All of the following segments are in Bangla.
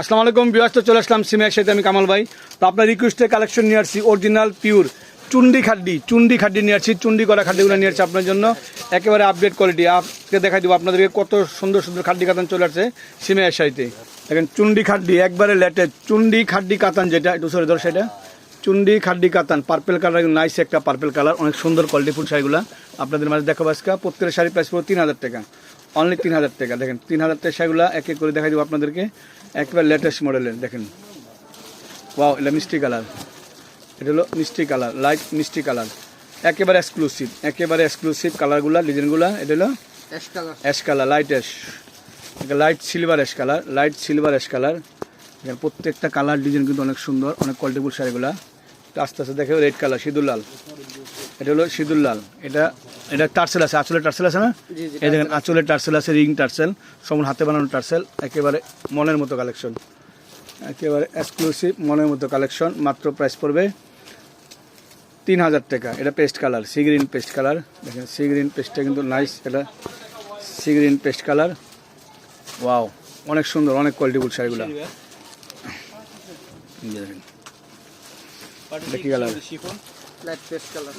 আসসালামু আলাইকুম বিয়াস্ত চলে আসলাম সিমের সাথে আমি কামাল ভাই। তো আপনার রিকোয়েস্টে কালেকশন নিয়ে আসছি অরিজিনাল পিওর চুন্ডি খাড্ডি চুন্ডি খাড্ডি নিয়ে আসছি, চুন্ডি করা খাড্ডিগুলো নিয়ে আসছি আপনার জন্য। একেবারে আপডেট কোয়ালিটি আপকে দেখাই দেবো আপনাদেরকে কত সুন্দর সুন্দর খাড্ডি কাতান চলে আসছে সিমের সাইতে দেখেন চুন্ডি খাড্ডি, একবারে লেটেস্ট চুন্ডি খাড্ডি কাতান যেটা, একটু সরে ধর সেটা। চুন্ডি খাড্ডি কাতান পার্পেল কালার নাইস একটা পার্পেল কালার অনেক সুন্দর কোয়ালিটি ফুল শাড়িগুলো। আপনাদের মাঝে দেখাবো আজকে, প্রত্যেকের শাড়ি প্রাইস পড়ো তিন হাজার টাকা। অনলি তিন হাজার টাকা, দেখেন তিন হাজার টাকা শাড়িগুলো এক এক করে দেখাই দেবো আপনাদেরকে। একবার লেটেস্ট মডেলের দেখেন। ওয়াও এটা মিষ্টি কালার এটা হলো মিষ্টি কালার লাইট মিষ্টি কালার একেবারে এক্সক্লুসিভ একেবারে এক্সক্লুসিভ কালারগুলো ডিজাইনগুলো এটা হলো ash colour light ash light silver ash colour light silver ash colour প্রত্যেকটা কালার ডিজাইন কিন্তু অনেক সুন্দর অনেক কোয়ালিটিফুল শাড়িগুলা। আস্তে আস্তে দেখে রেড কালার সিঁদুর লাল। এটা হলো সিঁদুর লাল। এটা এটা টার্সেল আছে আঁচলের টার্সেল আছে না? এই দেখেন আঁচলের টার্সেল আছে রিং টার্সেল সম্পূর্ণ হাতে বানানো টার্সেল একেবারে মনের মতো কালেকশন। একেবারে এক্সক্লুসিভ মনের মতো কালেকশন মাত্র প্রাইস পড়বে তিন হাজার টাকা। এটা paste colour sea green paste colour দেখেন সি গ্রিন পেস্টটা কিন্তু নাইস এটা sea green paste colour wow অনেক সুন্দর অনেক কোয়ালিটিফুল শাড়িগুলো। দেখেন। এটা কি কালার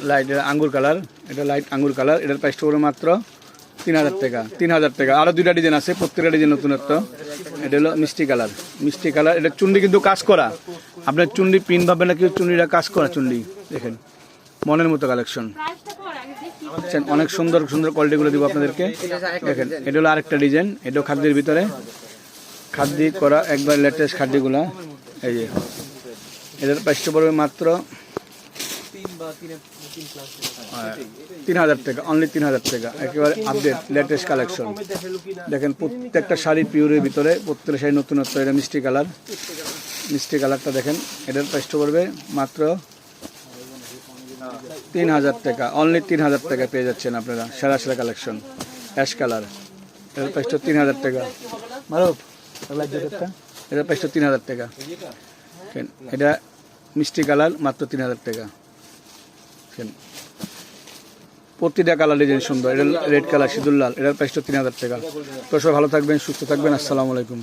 লাইট আঙ্গুর কালার এটা লাইট আঙ্গুর কালার এটার প্রাইসটা পড়বে মাত্র তিন হাজার টাকা। তিন হাজার টাকা। আরও দুইটা ডিজাইন আছে, প্রত্যেকটা ডিজাইন নতুনত্ব। এটা হলো মিষ্টি কালার মিষ্টি কালার এটা চুন্ডি কিন্তু কাজ করা। আপনার চুন্ডি পিন ভাববেন না কেউ চুন্ডিটা কাজ করা চুন্ডি। দেখেন, মনের মতো কালেকশন অনেক সুন্দর সুন্দর কোয়ালিটিগুলো দিব আপনাদেরকে। দেখেন, এটা হলো আরেকটা ডিজাইন এটাও খাদ্যের ভিতরে। খাদ্য করা একবার লেটেস্ট খাদ্যগুলা। এই যে, এটার প্রাইসটা পড়বে মাত্র তিন হাজার টাকা অনলি তিন হাজার টাকা। একেবারে আপডেট লেটেস্ট কালেকশন দেখেন প্রত্যেকটা শাড়ি পিওরের ভিতরে প্রত্যেকটা শাড়ি নতুনত্ব এটা মিষ্টি কালার মিষ্টি কালারটা দেখেন এটার প্রাইসটা পড়বে মাত্র তিন হাজার টাকা। অনলি তিন হাজার টাকা পেয়ে যাচ্ছেন আপনারা সেরা সেরা কালেকশন অ্যাশ কালার এটার প্রাইসটা তিন হাজার টাকা। মারুফ এটার প্রাইসটা তিন হাজার টাকা। এটা। মিষ্টি কালার মাত্র তিন হাজার টাকা। প্রতিটা কালার ডিজাইন সুন্দর। এটা রেড কালার সিদুল্লাল লাল। এটার প্রাইসটা তিন হাজার টাকা। তো সবাই ভালো থাকবেন, সুস্থ থাকবেন। আসসালামু আলাইকুম।